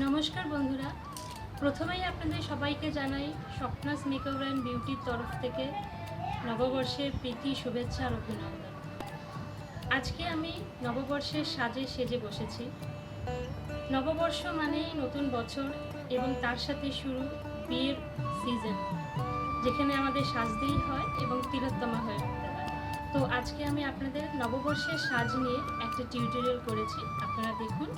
নমস্কার বন্ধুরা। প্রথমেই আপনাদের সবাইকে জানাই স্বপ্নাস মেকওভার অ্যান্ড বিউটির তরফ থেকে নববর্ষের প্রীতি, শুভেচ্ছা আর অভিনন্দন। আজকে আমি নববর্ষের সাজে সেজে বসেছি। নববর্ষ মানেই নতুন বছর এবং তার সাথে শুরু বিয়ের সিজন যেখানে আমাদের সাজতেই হয় এবং তিলোত্তমা হয়ে হয়। তো আজকে আমি আপনাদের নববর্ষের সাজ নিয়ে একটা টিউটোরিয়াল করেছি। আপনারা দেখুন।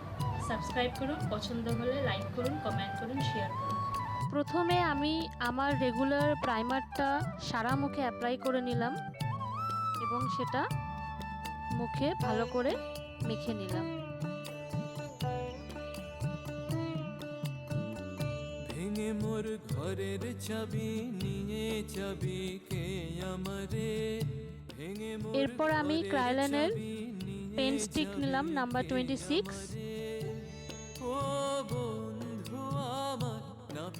সাবস্ক্রাইব করুন পছন্দ হলে লাইক করুন কমেন্ট করুন শেয়ার করুন। প্রথমে আমি আমার রেগুলার প্রাইমারটা সারা মুখে অ্যাপ্লাই করে নিলাম এবং সেটা মুখে ভালো করে মেখে নিলাম। ভেঙে মোর ঘরের চাবি নিয়ে যাবি কে আমারে? এরপর আমি চাবি নিয়ে পেন স্টিক নিলাম নাম্বার টোয়েন্টি সিক্স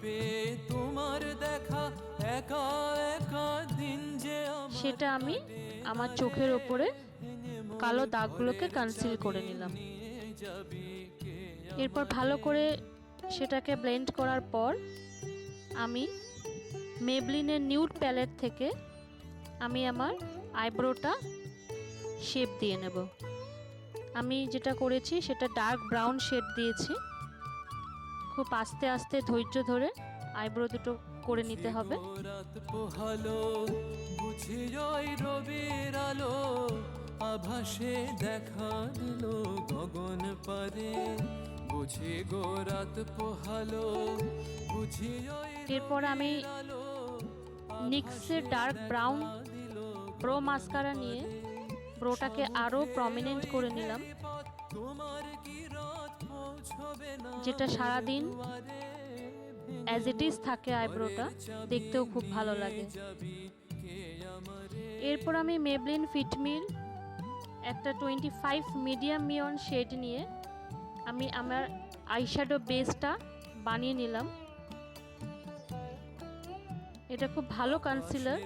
পেয়ে তোমার দেখা একা একা দিন যে সেটা আমি আমার চোখের। ওপরে কালো দাগগুলোকে কনসিল করে নিলাম এরপর ভালো করে সেটাকে ব্লেন্ড করার পর আমি মেবলিনের নিউড প্যালেট থেকে আমি আমার আইব্রোটা শেপ দিয়ে নেব আমি যেটা করেছি সেটা ডার্ক ব্রাউন শেড দিয়েছি খুব আস্তে আস্তে ধৈর্য ধরে আইব্রো দুটো করে নিতে হবে। পোহালো বুঝি ওই রবির আলো আভাসে দেখা দিল গগন পারে। বুঝি গো রাত পোহালো বুঝি ওই এরপর আমি নিক্সের ডার্ক ব্রাউন ব্রো মাস্কারা নিয়ে ব্রোটাকে আরও প্রমিনেন্ট করে নিলাম। তোমার কি যেটা সারাদিন অ্যাজ ইট ইজ থাকে আইব্রোটা দেখতেও খুব ভালো লাগে। এরপর আমি মেবলিন ফিটমিল একটা টোয়েন্টি ফাইভ মিডিয়াম মিয়ন শেড নিয়ে আমি আমার আইশ্যাডো বেসটা বানিয়ে নিলাম। এটা খুব ভালো কনসিলার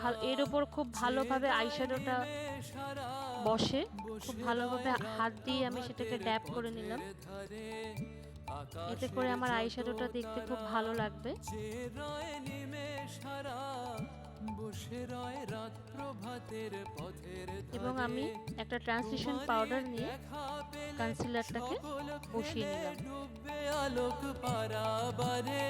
ভালো এর ওপর খুব ভালোভাবে আইশ্যাডোটা বসে। খুব ভালোভাবে হাত দিয়ে আমি সেটাকে ড্যাপ করে নিলাম। এতে করে আমার আইশ্যাডোটা দেখতে খুব ভালো লাগবে। এবং আমি একটা ট্রান্সলিশন পাউডার নিয়ে কনসিলারটাকে বসিয়ে নিলাম। আলোক পারাবারে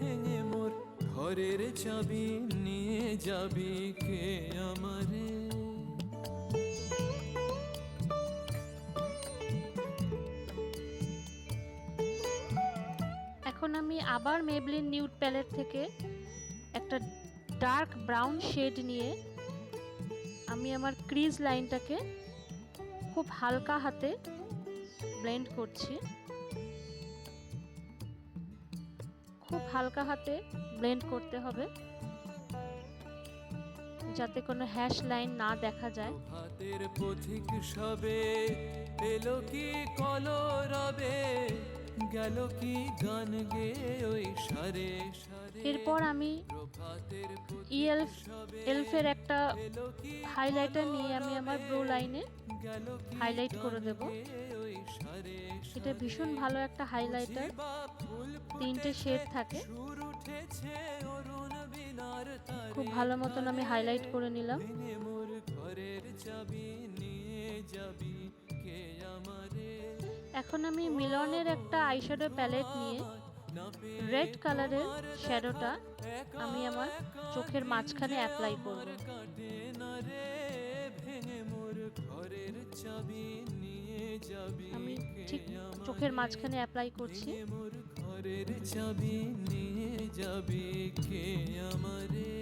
ভেঙে মোর ঘরের চাবি নিয়ে যাবি কে আমারে? আমি আবার মেবলিন নিউড প্যালেট থেকে একটা ডার্ক ব্রাউন শেড নিয়ে আমি আমার ক্রিজ লাইনটাকে খুব হালকা হাতে ব্লেন্ড করছি। খুব হালকা হাতে ব্লেন্ড করতে হবে। যাতে কোনো হ্যাশ লাইন না দেখা যায়। হাতের পথিক সবে, এলো কি কলরবে? গেল কি গান গে ওই সারে সারে? এরপর আমি ইএলফ এলফের একটা হাইলাইটার নিয়ে আমি আমার ব্রো লাইনে হাইলাইট করে দেব। এটা ভীষণ ভালো একটা হাইলাইটার তিনটে শেড থাকে। খুব ভালো মতন আমি হাইলাইট করে নিলাম। ঘরের চাবি নিয়ে যাবি কে আমারে এখন আমি মিলনের একটা আইশ্যাডো প্যালেট নিয়ে রেড কালারের শ্যাডোটা আমি আমার চোখের মাঝখানে অ্যাপ্লাই করব। আমি ঠিক চোখের মাঝখানে অ্যাপ্লাই করছি। চাবি নিয়ে যাবি কে আমারে?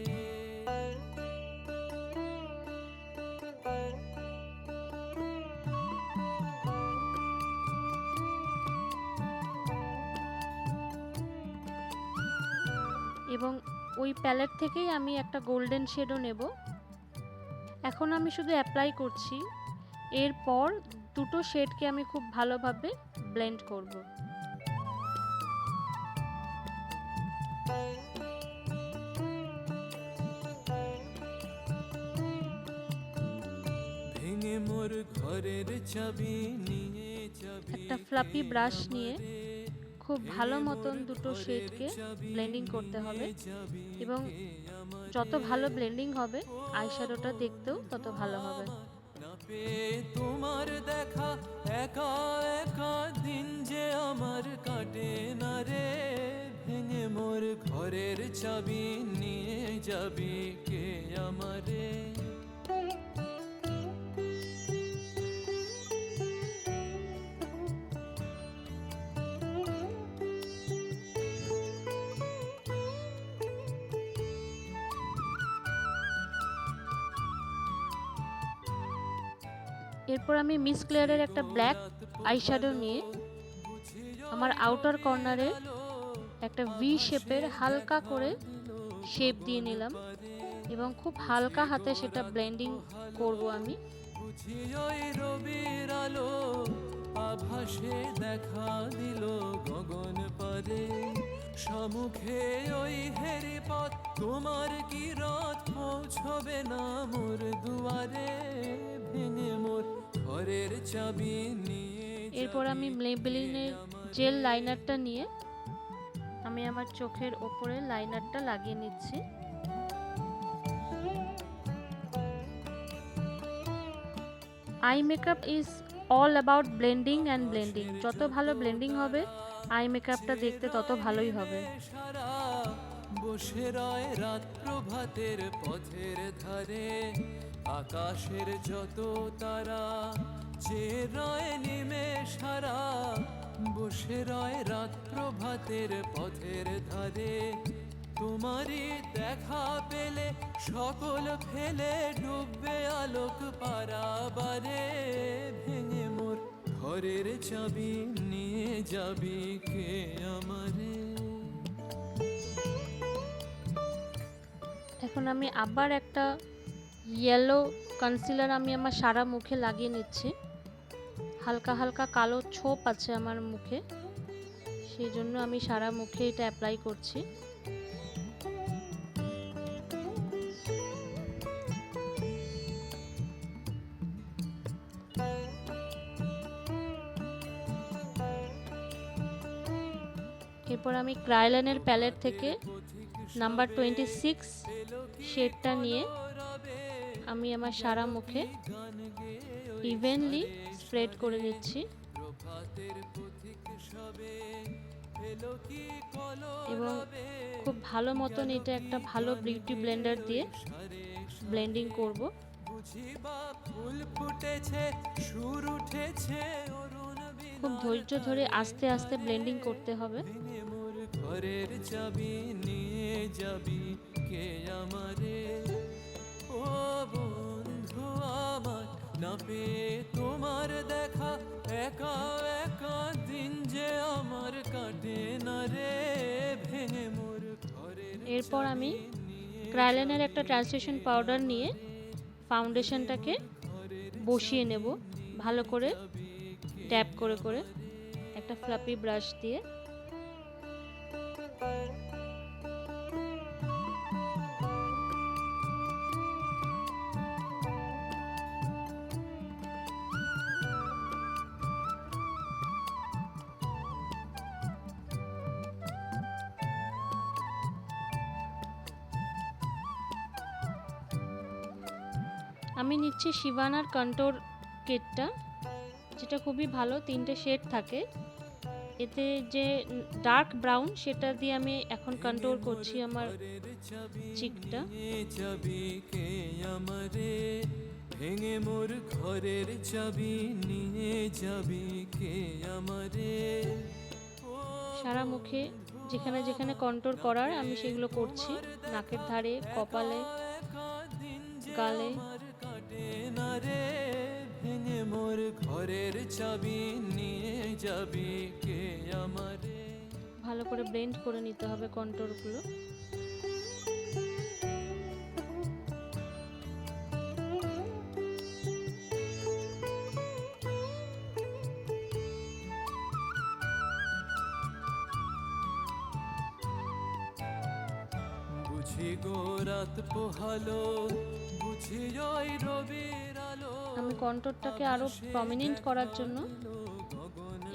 ওই প্যালেট থেকেই আমি একটা গোল্ডেন শেডও নেব। এখন আমি শুধু অ্যাপ্লাই করছি। এরপর দুটো শেডকে আমি খুব ভালোভাবে ব্লেন্ড করব। একটা ফ্লাপি ব্রাশ নিয়ে খুব ভালো মতন দুটো শেডকে ব্লেন্ডিং করতে হবে এবং যত ভালো ব্লেন্ডিং হবে আইশ্যাডোটা দেখতেও তত ভালো হবে। তোমার দেখা একা একা দিন যে আমার কাটে না রে, ভেঙে মোর ঘরের চাবি নিয়ে যাবি কে আমারে? এরপর আমি মিস ক্লিয়ারের একটা ব্ল্যাক আইশ্যাডো নিয়ে আমার আউটার কর্নারে একটা ভি শেপের হালকা করে শেপ দিয়ে নিলাম এবং খুব হালকা হাতে সেটা ব্লেন্ডিং করব আমি। আভাসে দেখা দিল গগন পারে সম্মুখে ওই হেরি পথ, তোমার কি রথ পৌঁছবে না মোর দুয়ারে? ভেঙে মোর ঘরের চাবি নিয়ে এরপর আমি মেবেলিনের জেল লাইনারটা নিয়ে আমি আমার চোখের ওপরে লাইনারটা লাগিয়ে নিচ্ছি। Eye makeup is all about blending and blending যত ভালো ব্লেন্ডিং হবে আই মেকআপটা দেখতে তত ভালোই হবে। সারা বসে রয় রাত প্রভাতের পথের ধারে। আকাশের যত তারা, যে রয় নিমে সারা বসে রয় রাত প্রভাতের পথের ধারে। তোমারই দেখা পেলে সকল ফেলে ডুববে আলোক পারাবারে। ভেঙে মোর ঘরের চাবি নিয়ে যাবি কে আমারে? এখন আমি আবার একটা ইয়েলো কনসিলার আমি আমার সারা মুখে লাগিয়ে নিচ্ছি। হালকা হালকা কালো ছোপ আছে আমার মুখে। সেই জন্য আমি সারা মুখে এটা অ্যাপ্লাই করছি। এরপর আমি ক্রাইলানের প্যালেট থেকে নাম্বার টোয়েন্টি সিক্স শেডটা নিয়ে আমি আমার সারা মুখে ইভেনলি স্প্রেড করে নিচ্ছি এবং খুব ভালো মতন এটা একটা ভালো বিউটি ব্লেন্ডার দিয়ে ব্লেন্ডিং করব। ফুল ফুটেছে সুর উঠেছে খুব ধৈর্য ধরে আস্তে আস্তে ব্লেন্ডিং করতে হবে। ঘরের চাবি নিয়ে যাবি কে আমারে? বন্ধু আমার না পেয়ে তোমার দেখা একা একা দিন যে আমার কাটে না রে ভেঙে মোর ঘরের এরপর আমি ক্রাইলেনের একটা ট্রান্সলেশন পাউডার নিয়ে ফাউন্ডেশনটাকে বসিয়ে নেব ভালো করে ট্যাপ করে করে একটা ফ্লাপি ব্রাশ দিয়ে। আমি নিচ্ছি শিবানার কন্টোর কিটটা, যেটা খুবই ভালো, তিনটে শেড থাকে। এতে যে ডার্ক ব্রাউন, সেটা দিয়ে আমি এখন কন্ট্রোল করছি আমার চিকটা। ভেঙে মোর ঘরের চাবি নিয়ে যাবি কে আমারে সারা মুখে যেখানে যেখানে কন্ট্রোল করার, আমি সেগুলো করছি। নাকের ধারে, কপালে, গালে। না রে ভেঙে মোর ঘরের চাবি নিয়ে যাবি কে আমারে? ভালো করে ব্লেন্ড করে নিতে হবে কন্ট্রোলগুলো বুঝি গো রাত পোহালো আমি কন্ট্রোলটাকে আরও প্রমিনেন্ট করার জন্য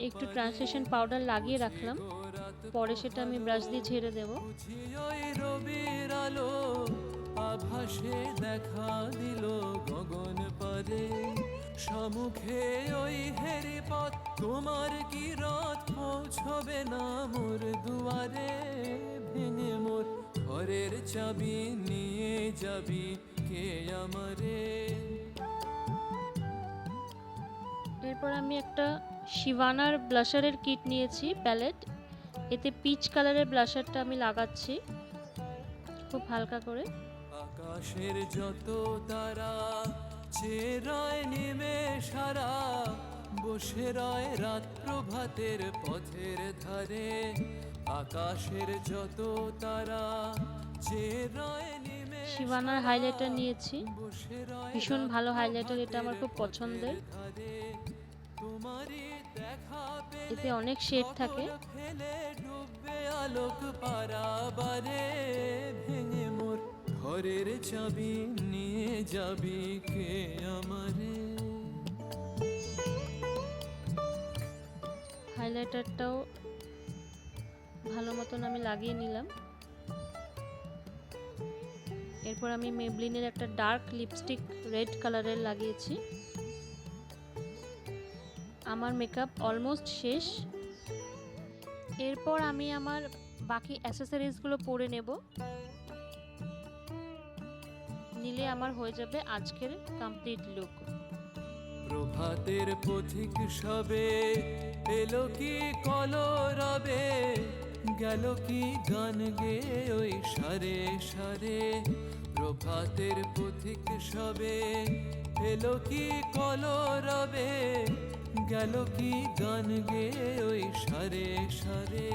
একটু ট্রান্সলেশন পাউডার লাগিয়ে রাখলাম। পরে সেটা আমি ব্রাশ দিয়ে ঝেড়ে দেব। আভাসে দেখা দিল গগন পারে। সমুখে ওই হেরি পথ তোমার কি রথ পৌঁছবে না মোর দুয়ারে? ভেঙে মোর ঘরের চাবি নিয়ে যাবি। কে আমারে? এরপর আমি একটা শিবানার ব্লাশারের কিট নিয়েছি প্যালেট। এতে পিচ কালারের ব্লাশারটা আমি লাগাচ্ছি খুব হালকা করে। আকাশের যত তারা চেরায় নেমে সারা বসে রয় রাত প্রভাতের পথের ধারে। আকাশের যত তারা চেরায় নেমে শিবানার হাইলাইটার নিয়েছি। ভীষণ ভালো হাইলাইটার এটা আমার খুব পছন্দের। এতে অনেক শেড থাকে। আলোক ঘরের চাবি নিয়ে যাবি কে আমারে হাইলাইটারটাও ভালো মতন আমি লাগিয়ে নিলাম। এরপর আমি মেবলিনের একটা ডার্ক লিপস্টিক রেড কালারের লাগিয়েছি। আমার মেকআপ অলমোস্ট শেষ। এরপর আমি আমার বাকি অ্যাসেসরিজগুলো পরে নেব। নিলে আমার হয়ে যাবে আজকের কমপ্লিট লুক প্রভাতের পথিক সবে এলো কি কলরবে গেল কি গান গে ওই সারে সারে? প্রভাতের পথিক সবে, এলো কি কলরবে, গেল কি গান গে ওই সারে সারে।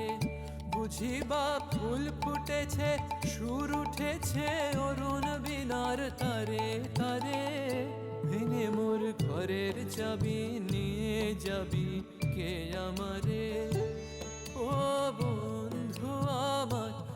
বুঝি বা ফুল ফুটেছে, সুর উঠেছে অরুণ বিনার তারে তারে। ভেঙে মোর ঘরের চাবি নিয়ে যাবি কে আমারে?